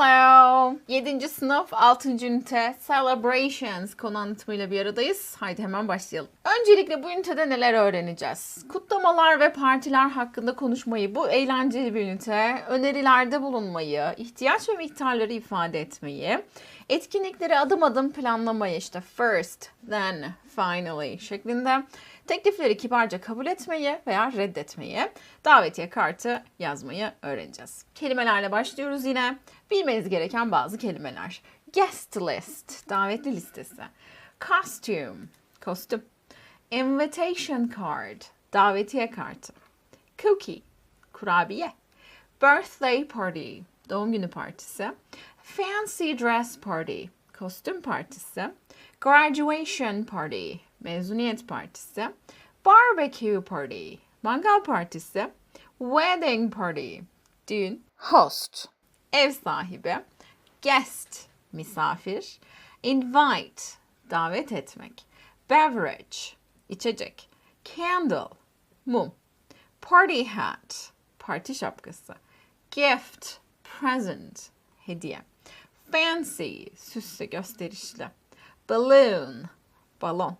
Hello. 7. sınıf 6. ünite Celebrations konu anlatımıyla bir aradayız. Haydi hemen başlayalım. Öncelikle bu ünitede neler öğreneceğiz? Kutlamalar ve partiler hakkında konuşmayı, bu eğlenceli bir ünite, önerilerde bulunmayı, ihtiyaç ve miktarları ifade etmeyi, etkinlikleri adım adım planlamayı işte first, then, finally şeklinde teklifleri kibarca kabul etmeyi veya reddetmeyi, davetiye kartı yazmayı öğreneceğiz. Kelimelerle başlıyoruz yine. Bilmeniz gereken bazı kelimeler. Guest list, davetli listesi. Costume, kostüm. Invitation card, davetiye kartı. Cookie, kurabiye. Birthday party, doğum günü partisi. Fancy dress party, kostüm partisi. Graduation party, mezuniyet partisi. Barbecue party, mangal partisi. Wedding party, düğün. Host, ev sahibi. Guest, misafir. Invite, davet etmek. Beverage, içecek. Candle, mum. Party hat, parti şapkası. Gift, present, hediye. Fancy, süslü, gösterişli. Balloon, balon.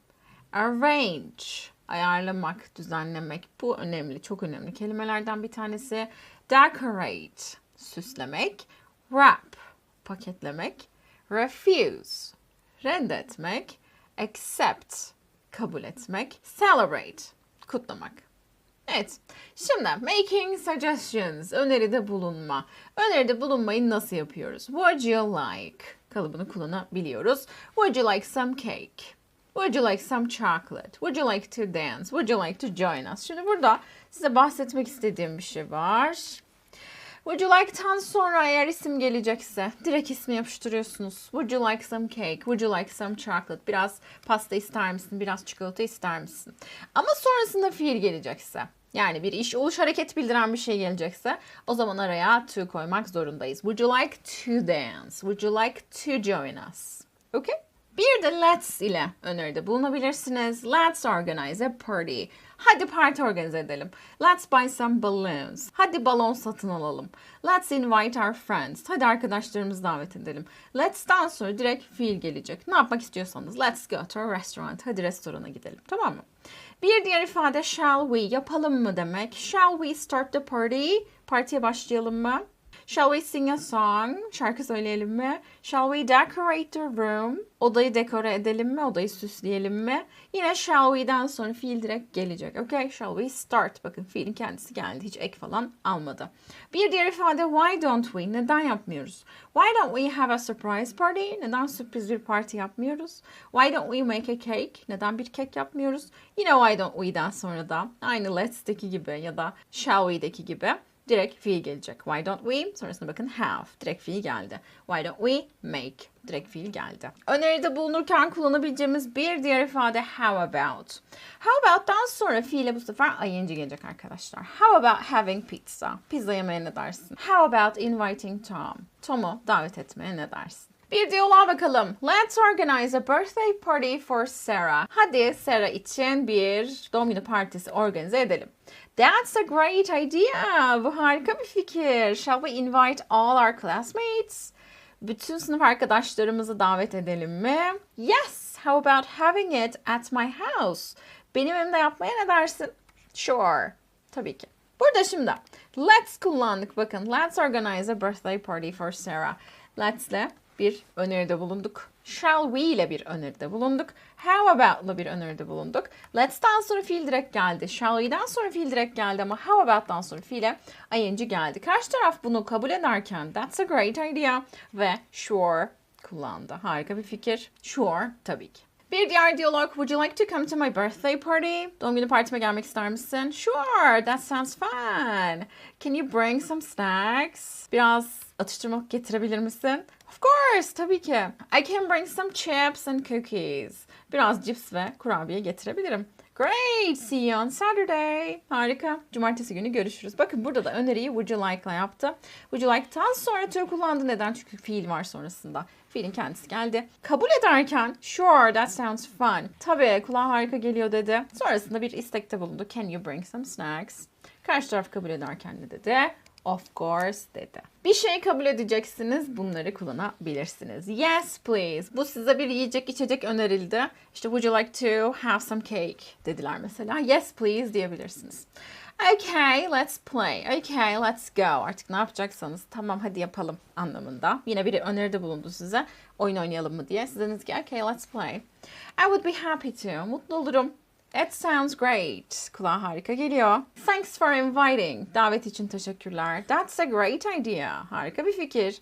Arrange, ayarlamak, düzenlemek. Bu önemli, çok önemli kelimelerden bir tanesi. Decorate, süslemek. Wrap, paketlemek. Refuse, reddetmek. Accept, kabul etmek. Celebrate, kutlamak. Evet. Şimdi making suggestions, öneride bulunma. Öneride bulunmayı nasıl yapıyoruz? Would you like kalıbını kullanabiliyoruz. Would you like some cake? Would you like some chocolate? Would you like to dance? Would you like to join us? Şimdi burada size bahsetmek istediğim bir şey var. Would you like'tan sonra eğer isim gelecekse direkt ismi yapıştırıyorsunuz. Would you like some cake? Would you like some chocolate? Biraz pasta ister misin? Biraz çikolata ister misin? Ama sonrasında fiil gelecekse yani bir iş oluş hareket bildiren bir şey gelecekse o zaman araya to koymak zorundayız. Would you like to dance? Would you like to join us? Okay? Bir de let's ile öneride bulunabilirsiniz. Let's organize a party. Hadi parti organize edelim. Let's buy some balloons. Hadi balon satın alalım. Let's invite our friends. Hadi arkadaşlarımızı davet edelim. Let's'tan sonra direkt fiil gelecek. Ne yapmak istiyorsanız. Let's go to a restaurant. Hadi restorana gidelim. Tamam mı? Bir diğer ifade shall we yapalım mı demek. Shall we start the party? Partiye başlayalım mı? Shall we sing a song? Şarkı söyleyelim mi? Shall we decorate the room? Odayı dekore edelim mi? Odayı süsleyelim mi? Yine shall we'den sonra fiil direkt gelecek. Okay, shall we start? Bakın fiilin kendisi geldi. Hiç ek falan almadı. Bir diğer ifade why don't we? Neden yapmıyoruz? Why don't we have a surprise party? Neden sürpriz bir parti yapmıyoruz? Why don't we make a cake? Neden bir kek yapmıyoruz? Yine why don't we'den sonra da aynı let's'teki gibi ya da shall we'deki gibi direkt fiil gelecek. Why don't we? Sonrasında bakın have. Direkt fiil geldi. Why don't we make? Direkt fiil geldi. Öneride bulunurken kullanabileceğimiz bir diğer ifade how about. How about'tan sonra fiile bu sefer ing gelecek arkadaşlar. How about having pizza? Pizza yemeye ne dersin? How about inviting Tom? Tom'u davet etmeye ne dersin? Bir diyaloğa bakalım. Let's organize a birthday party for Sarah. Hadi Sarah için bir doğum günü partisi organize edelim. That's a great idea. Bu harika bir fikir. Shall we invite all our classmates? Bütün sınıf arkadaşlarımızı davet edelim mi? Yes. How about having it at my house? Benim evimde yapmaya ne dersin? Sure. Tabii ki. Burada şimdi let's kullandık bakın. Let's organize a birthday party for Sarah. Let's'le bir öneride bulunduk. Shall we ile bir öneride bulunduk. How about ile bir öneride bulunduk. Let's'tan sonra fiil direkt geldi. Shall we'den sonra fiil direkt geldi ama how about'tan sonra fiile ing geldi. Karşı taraf bunu kabul ederken that's a great idea ve sure kullandı. Harika bir fikir. Sure tabii ki. Bir diğer diyalog. Would you like to come to my birthday party? Doğum günü partime gelmek ister misin? Sure, that sounds fun. Can you bring some snacks? Biraz atıştırmalık getirebilir misin? Of course, tabii ki. I can bring some chips and cookies. Biraz cips ve kurabiye getirebilirim. Great, see you on Saturday. Harika. Cumartesi günü görüşürüz. Bakın burada da öneriyi would you like ile yaptı. Would you like'tan sonra to kullandı. Neden? Çünkü fiil var sonrasında. Fiilin kendisi geldi. Kabul ederken sure that sounds fun. Tabii kulağa harika geliyor dedi. Sonrasında bir istekte bulundu. Can you bring some snacks? Karşı taraf kabul ederken ne dedi? Of course dedi. Bir şey kabul edeceksiniz, bunları kullanabilirsiniz. Yes please. Bu size bir yiyecek içecek önerildi. İşte would you like to have some cake dediler mesela. Yes please diyebilirsiniz. Okay, let's play. Okay, let's go. Artık ne yapacaksanız tamam hadi yapalım anlamında. Yine biri öneride bulundu size. Oyun oynayalım mı diye. Siz dediniz ki okay, let's play. I would be happy to. Mutlu olurum. It sounds great. Kulağa harika geliyor. Thanks for inviting. Davet için teşekkürler. That's a great idea. Harika bir fikir.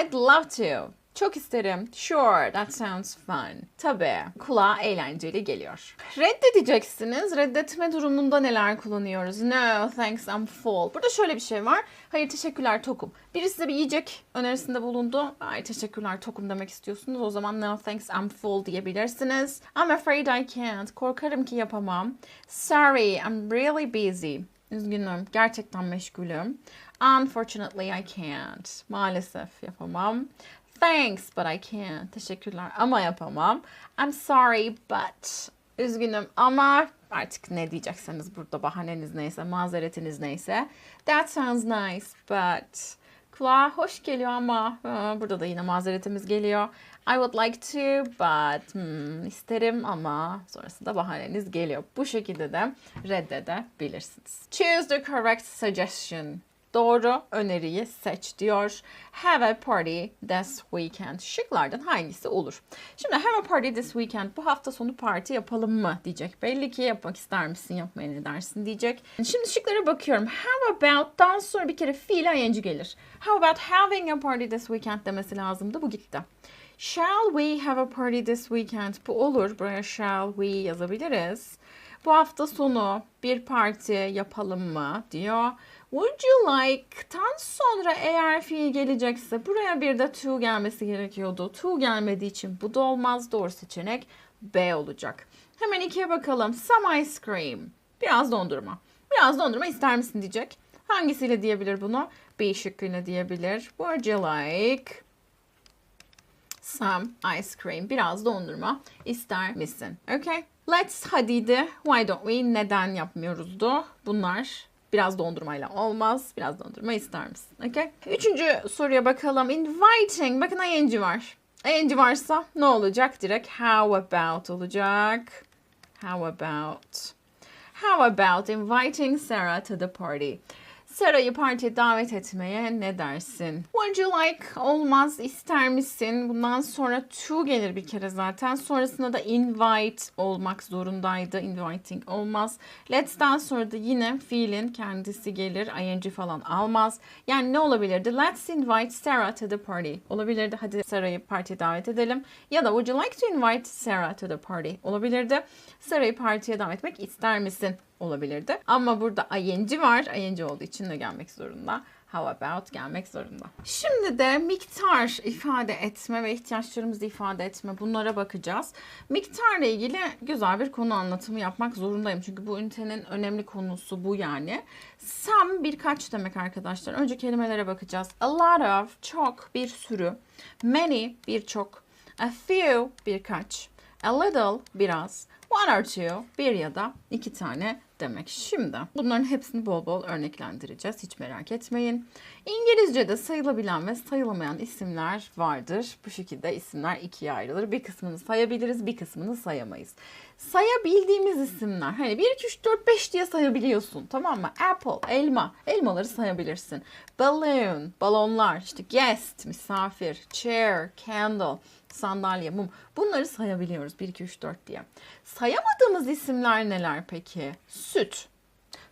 I'd love to. Çok isterim. Sure, that sounds fun. Tabii, kulağa eğlenceli geliyor. Reddedeceksiniz. Reddetme durumunda neler kullanıyoruz? No, thanks, I'm full. Burada şöyle bir şey var. Hayır, teşekkürler, tokum. Biri size bir yiyecek önerisinde bulundu. Ay, teşekkürler, tokum demek istiyorsunuz. O zaman no, thanks, I'm full diyebilirsiniz. I'm afraid I can't. Korkarım ki yapamam. Sorry, I'm really busy. Üzgünüm, gerçekten meşgulüm. Unfortunately, I can't. Maalesef yapamam. Thanks, but I can't. Teşekkürler ama yapamam. I'm sorry, but. Üzgünüm ama artık ne diyecekseniz burada bahaneniz neyse, mazeretiniz neyse. That sounds nice, but. Kulağa hoş geliyor ama burada da yine mazeretimiz geliyor. I would like to, but hmm, isterim ama sonrasında bahaneniz geliyor. Bu şekilde de reddedebilirsiniz. Choose the correct suggestion. Doğru öneriyi seç diyor. Have a party this weekend. Şıklardan hangisi olur? Şimdi have a party this weekend. Bu hafta sonu parti yapalım mı diyecek. Belli ki yapmak ister misin, yapmaya ne dersin diyecek. Şimdi şıklara bakıyorum. How about'dan sonra bir kere fiil ing gelir. How about having a party this weekend demesi lazımdı. Bu gitti. Shall we have a party this weekend? Bu olur. Buraya shall we yazabiliriz. Bu hafta sonu bir parti yapalım mı diyor. Would you like'tan sonra eğer fiil gelecekse buraya bir de to gelmesi gerekiyordu. To gelmediği için bu da olmaz. Doğru seçenek B olacak. Hemen ikiye bakalım. Some ice cream. Biraz dondurma. Biraz dondurma ister misin diyecek. Hangisiyle diyebilir bunu? B şıkkıyla diyebilir. Would you like some ice cream? Biraz dondurma ister misin? Okay. Let's hadiydi. Why don't we? Neden yapmıyoruzdu? Bunlar Biraz dondurmayla olmaz. Biraz dondurma ister misin? Okay. Üçüncü soruya bakalım. Inviting. Bakın ing var. ing varsa ne olacak? Direkt how about olacak. How about? How about inviting Sarah to the party? Sarah'yı partiye davet etmeye ne dersin? Would you like olmaz ister misin? Bundan sonra to gelir bir kere zaten. Sonrasında da invite olmak zorundaydı. Inviting olmaz. Let's'ten sonra da yine fiilin kendisi gelir. ing falan almaz. Yani ne olabilirdi? Let's invite Sarah to the party. Olabilirdi. Hadi Sarah'yı partiye davet edelim. Ya da would you like to invite Sarah to the party? Olabilirdi. Sarah'yı partiye davet etmek ister misin? Olabilirdi. Ama burada ing var. ing olduğu için de gelmek zorunda. How about gelmek zorunda. Şimdi de miktar ifade etme ve ihtiyaçlarımızı ifade etme bunlara bakacağız. Miktarla ilgili güzel bir konu anlatımı yapmak zorundayım. Çünkü bu ünitenin önemli konusu bu yani. Some birkaç demek arkadaşlar. Önce kelimelere bakacağız. A lot of çok bir sürü. Many birçok. A few birkaç. A little biraz. One or two bir ya da iki tane demek. Şimdi bunların hepsini bol bol örneklendireceğiz. Hiç merak etmeyin. İngilizce'de sayılabilen ve sayılamayan isimler vardır. Bu şekilde isimler ikiye ayrılır. Bir kısmını sayabiliriz, bir kısmını sayamayız. Sayabildiğimiz isimler. Hani 1, 2, 3, 4, 5 diye sayabiliyorsun. Tamam mı? Apple, elma. Elmaları sayabilirsin. Balloon, balonlar. işte guest, misafir. Chair, candle sandalye, mum. Bunları sayabiliyoruz 1, 2, 3, 4 diye. Sayamadığımız isimler neler peki? Süt.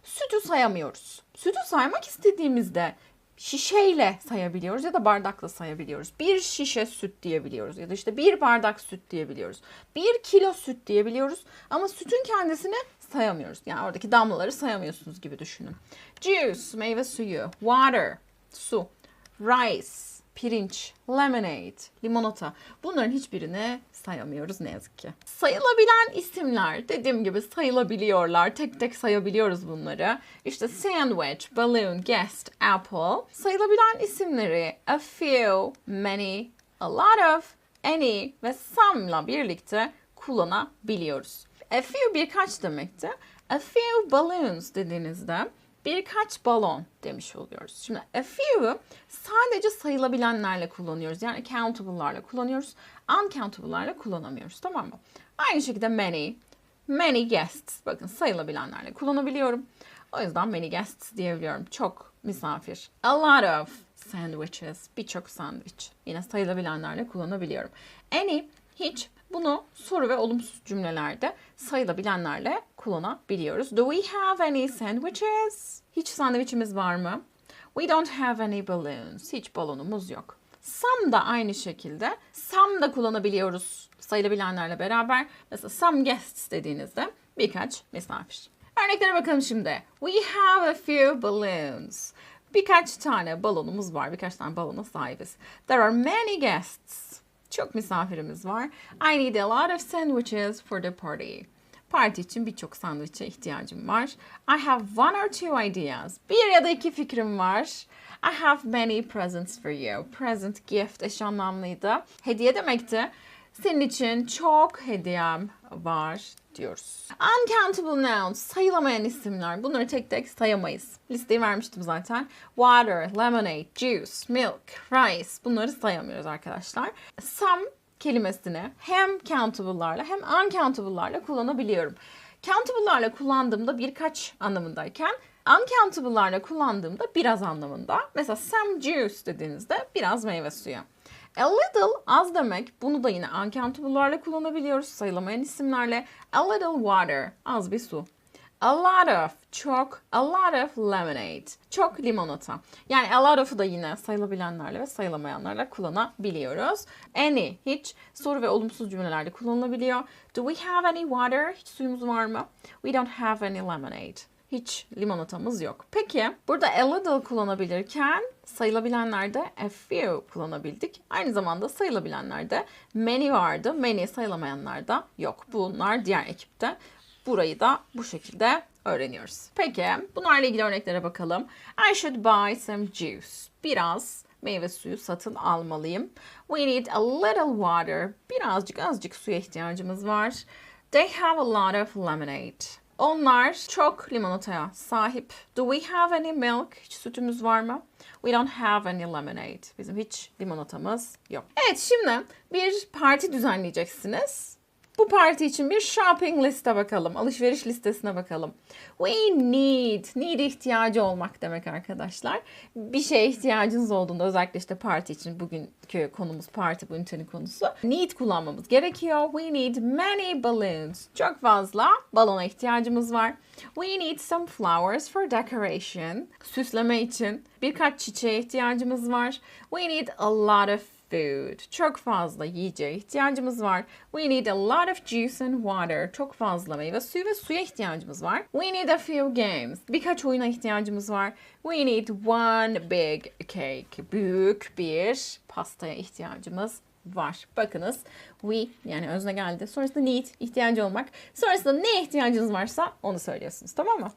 Sütü sayamıyoruz. Sütü saymak istediğimizde şişeyle sayabiliyoruz ya da bardakla sayabiliyoruz. Bir şişe süt diyebiliyoruz ya da işte bir bardak süt diyebiliyoruz. Bir kilo süt diyebiliyoruz ama sütün kendisini sayamıyoruz. Yani oradaki damlaları sayamıyorsunuz gibi düşünün. Juice, meyve suyu, water, su, rice, pirinç, lemonade, limonata. Bunların hiçbirini sayamıyoruz ne yazık ki. Sayılabilen isimler dediğim gibi sayılabiliyorlar. Tek tek sayabiliyoruz bunları. İşte sandwich, balloon, guest, apple. Sayılabilen isimleri a few, many, a lot of, any ve some'la birlikte kullanabiliyoruz. A few birkaç demekti. A few balloons dediğinizde birkaç balon demiş oluyoruz. Şimdi a few sadece sayılabilenlerle kullanıyoruz. Yani countable'larla kullanıyoruz. Uncountable'larla kullanamıyoruz. Tamam mı? Aynı şekilde many, many guests. Bakın sayılabilenlerle kullanabiliyorum. O yüzden many guests diyebiliyorum. Çok misafir. A lot of sandwiches. Birçok sandviç. Yine sayılabilenlerle kullanabiliyorum. Any, hiç. Bunu soru ve olumsuz cümlelerde sayılabilenlerle kullanabiliyoruz. Do we have any sandwiches? Hiç sandviçimiz var mı? We don't have any balloons. Hiç balonumuz yok. Some da aynı şekilde. Some da kullanabiliyoruz sayılabilenlerle beraber. Mesela some guests dediğinizde birkaç misafir. Örneklere bakalım şimdi. We have a few balloons. Birkaç tane balonumuz var. Birkaç tane balona sahibiz. There are many guests. Çok misafirimiz var. I need a lot of sandwiches for the party. Parti için birçok sandviçe ihtiyacım var. I have one or two ideas. Bir ya da iki fikrim var. I have many presents for you. Present, gift eş anlamlıydı. Hediye demekti. Senin için çok hediyem var diyoruz. Uncountable nouns, sayılamayan isimler. Bunları tek tek sayamayız. Listeyi vermiştim zaten. Water, lemonade, juice, milk, rice. Bunları sayamıyoruz arkadaşlar. Some kelimesini hem countable'larla hem uncountable'larla kullanabiliyorum. Countable'larla kullandığımda birkaç anlamındayken uncountable'larla kullandığımda biraz anlamında. Mesela some juice dediğinizde biraz meyve suyu. A little az demek. Bunu da yine uncountable'larla kullanabiliyoruz. Sayılamayan isimlerle. A little water. Az bir su. A lot of. Çok. A lot of lemonade. Çok limonata. Yani a lot of'u da yine sayılabilenlerle ve sayılamayanlarla kullanabiliyoruz. Any. Hiç. Soru ve olumsuz cümlelerde kullanılabiliyor. Do we have any water? Hiç suyumuz var mı? We don't have any lemonade. Hiç limonatamız yok. Peki burada a little kullanabilirken sayılabilenlerde a few kullanabildik. Aynı zamanda sayılabilenlerde many vardı. Many sayılamayanlarda yok. Bunlar diğer ekipte. Burayı da bu şekilde öğreniyoruz. Peki bunlarla ilgili örneklere bakalım. I should buy some juice. Biraz meyve suyu satın almalıyım. We need a little water. Birazcık azıcık suya ihtiyacımız var. They have a lot of lemonade. Onlar çok limonataya sahip. Do we have any milk? Hiç sütümüz var mı? We don't have any lemonade. Bizim hiç limonatamız yok. Evet şimdi bir parti düzenleyeceksiniz. Bu parti için bir shopping liste bakalım. Alışveriş listesine bakalım. We need. Need ihtiyacı olmak demek arkadaşlar. Bir şeye ihtiyacınız olduğunda özellikle işte parti için bugünkü konumuz parti bu ünitenin konusu. Need kullanmamız gerekiyor. We need many balloons. Çok fazla balona ihtiyacımız var. We need some flowers for decoration. Süsleme için birkaç çiçeğe ihtiyacımız var. We need a lot of food. Çok fazla yiyeceğe ihtiyacımız var. We need a lot of juice and water. Çok fazla meyve suyu ve suya ihtiyacımız var. We need a few games. Birkaç oyuna ihtiyacımız var. We need one big cake. Büyük bir pastaya ihtiyacımız var. Bakınız we yani özne geldi. Sonrasında need ihtiyacı olmak. Sonrasında ne ihtiyacınız varsa onu söylüyorsunuz tamam mı?